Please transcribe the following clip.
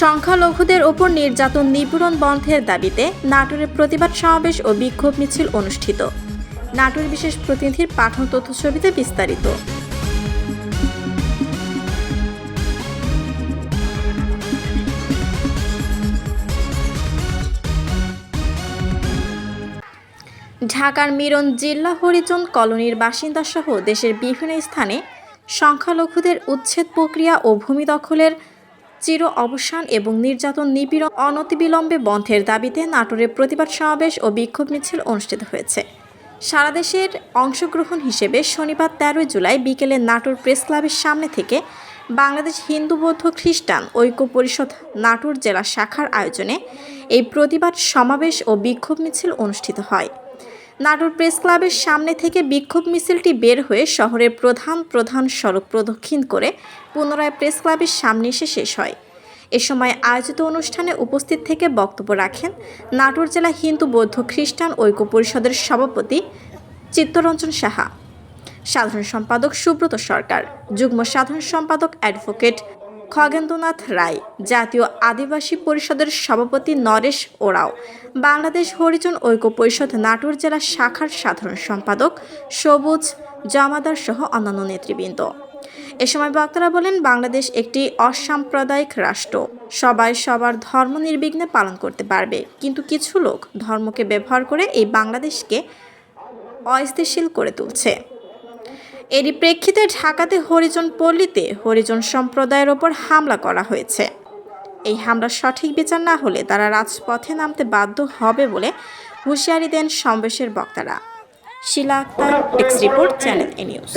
সংখ্যালঘুদের ওপর নির্যাতন নিপীড়ন বন্ধের দাবিতে নাটোরে প্রতিবাদ সমাবেশ ও বিক্ষোভ মিছিল অনুষ্ঠিত। নাটোর বিশেষ প্রতিনিধির পাঠন তথ্য ছবিতে বিস্তারিত। ঢাকার মিরন জিল্লা হরিজন কলোনির বাসিন্দা সহ দেশের বিভিন্ন স্থানে সংখ্যালঘুদের উচ্ছেদ প্রক্রিয়া ও ভূমি দখলের চির অবসান এবং নির্যাতন নিপীড়ন অনতিবিলম্বে বন্ধের দাবিতে নাটোরে প্রতিবাদ সমাবেশ ও বিক্ষোভ মিছিল অনুষ্ঠিত হয়েছে। সারা দেশের অংশগ্রহণ হিসেবে শনিবার তেরোই জুলাই বিকেলে নাটোর প্রেস ক্লাবের সামনে থেকে বাংলাদেশ হিন্দু বৌদ্ধ খ্রিস্টান ঐক্য পরিষদ নাটোর জেলা শাখার আয়োজনে এই প্রতিবাদ সমাবেশ ও বিক্ষোভ মিছিল অনুষ্ঠিত হয়। নাটোর প্রেস ক্লাবের সামনে থেকে বিক্ষোভ মিছিলটি বের হয়ে শহরের প্রধান প্রধান সড়ক প্রদক্ষিণ করে পুনরায় প্রেস ক্লাবের সামনে এসে শেষ হয়। এ সময় আয়োজিত অনুষ্ঠানে উপস্থিত থেকে বক্তব্য রাখেন নাটোর জেলা হিন্দু বৌদ্ধ খ্রিস্টান ঐক্য পরিষদের সভাপতি চিত্তরঞ্জন সাহা। সাধারণ সম্পাদক সুব্রত সরকার। যুগ্ম সাধারণ সম্পাদক অ্যাডভোকেট খগেন্দ্রনাথ রায়, জাতীয় আদিবাসী পরিষদের সভাপতি নরেশ ওরাও, বাংলাদেশ হরিজন ঐক্য পরিষদ নাটোর জেলা শাখার সাধারণ সম্পাদক সবুজ জামাদার সহ অন্যান্য নেতৃবৃন্দ। এ সময় বক্তারা বলেন, বাংলাদেশ একটি অসাম্প্রদায়িক রাষ্ট্র। সবাই সবার ধর্ম নির্বিঘ্নে পালন করতে পারবে। কিন্তু কিছু লোক ধর্মকে ব্যবহার করে এই বাংলাদেশকে অস্থিতিশীল করে তুলছে। এরই প্রেক্ষিতে ঢাকাতে হরিজন পল্লীতে হরিজন সম্প্রদায়ের ওপর হামলা করা হয়েছে। এই হামলার সঠিক বিচার না হলে তারা রাজপথে নামতে বাধ্য হবে বলে হুঁশিয়ারি দেন সমবেশের বক্তারা। Shila Akter X report channel এ নিউজ